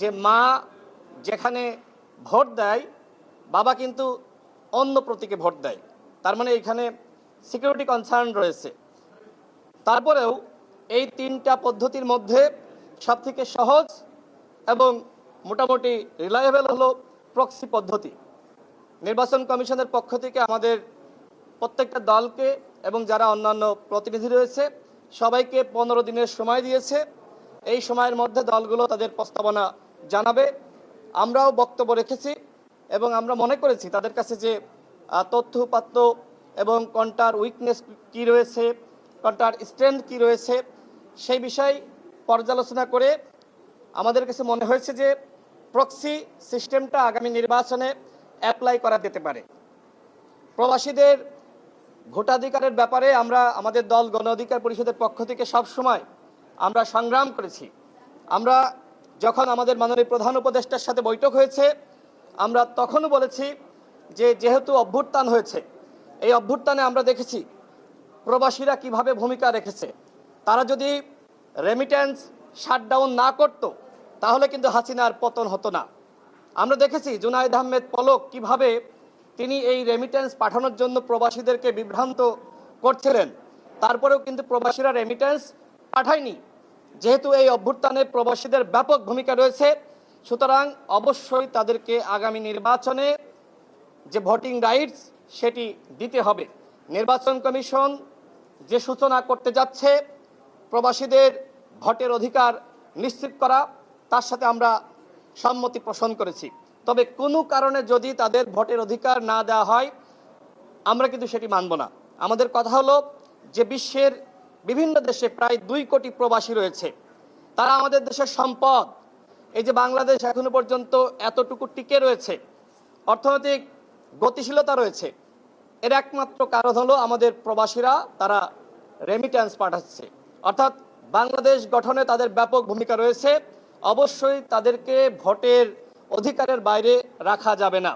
যে মা যেখানে ভোট দেয়, বাবা কিন্তু অন্য প্রতীকে ভোট দেয়। তার মানে এখানে সিকিউরিটি কনসার্ন রয়েছে। তারপরেও এই তিনটা পদ্ধতির মধ্যে সবথেকে সহজ এবং মোটামুটি রিলায়েবল হলো প্রক্সি পদ্ধতি। নির্বাচন কমিশনের পক্ষ থেকে আমাদের প্রত্যেকটা দলকে এবং যারা অন্যান্য প্রতিনিধি রয়েছে, সবাইকে পনেরো দিনের সময় দিয়েছে। এই সময়ের মধ্যে দলগুলো তাদের প্রস্তাবনা জানাবে। আমরাও বক্তব্য রেখেছি এবং আমরা মনে করেছি তাদের কাছে যে তথ্য উপাত্ত এবং কোনটার উইকনেস কি রয়েছে, কোনটার স্ট্রেংথ কি রয়েছে, সেই বিষয় পর্যালোচনা করে আমাদের কাছে মনে হয়েছে যে প্রক্সি সিস্টেমটা আগামী নির্বাচনে অ্যাপ্লাই করা যেতে পারে। প্রবাসীদের ভোটাধিকারের ব্যাপারে আমরা আমাদের দল গণ অধিকার পরিষদের পক্ষ থেকে সব সময় আমরা সংগ্রাম করেছি। আমরা যখন আমাদের মাননীয় প্রধান উপদেষ্টার সাথে বৈঠক হয়েছে, আমরা তখনও বলেছি যে যেহেতু অভ্যুত্থান হয়েছে, এই অভ্যুত্থানে আমরা দেখেছি প্রবাসীরা কীভাবে ভূমিকা রেখেছে। তারা যদি রেমিটেন্স শাটডাউন না করত, তাহলে কিন্তু হাসিনার পতন হতো না। আমরা দেখেছি জুনায়দ আহমেদ পলক কীভাবে তিনি এই রেমিটেন্স পাঠানোর জন্য প্রবাসীদেরকে বিভ্রান্ত করছিলেন। তারপরেও কিন্তু প্রবাসীরা রেমিটেন্স পাঠায়নি। যেহেতু এই অভ্যুত্থানে প্রবাসীদের ব্যাপক ভূমিকা রয়েছে, সুতরাং অবশ্যই তাদেরকে আগামী নির্বাচনে যে ভোটিং রাইটস, সেটি দিতে হবে। নির্বাচন কমিশন যে সূচনা করতে যাচ্ছে, প্রবাসীদের ভোটের অধিকার নিশ্চিত করা, তার সাথে আমরা সম্মতি পোষণ করেছি। তবে কোনো কারণে যদি তাদের ভোটের অধিকার না দেওয়া হয়, আমরা কিন্তু সেটি মানব না। আমাদের কথা হলো, যে বিশ্বের বিভিন্ন দেশে প্রায় দুই কোটি প্রবাসী রয়েছে। তারা আমাদের দেশের সম্পদ। এই যে বাংলাদেশ এখনও পর্যন্ত এতটুকু টিকে রয়েছে, অর্থনৈতিক গতিশীলতা রয়েছে, এর একমাত্র কারণ হলো আমাদের প্রবাসীরা তারা রেমিট্যান্স পাঠাচ্ছে। অর্থাৎ বাংলাদেশ গঠনে তাদের ব্যাপক ভূমিকা রয়েছে। অবশ্যই তাদেরকে ভোটের অধিকারের বাইরে রাখা যাবে না।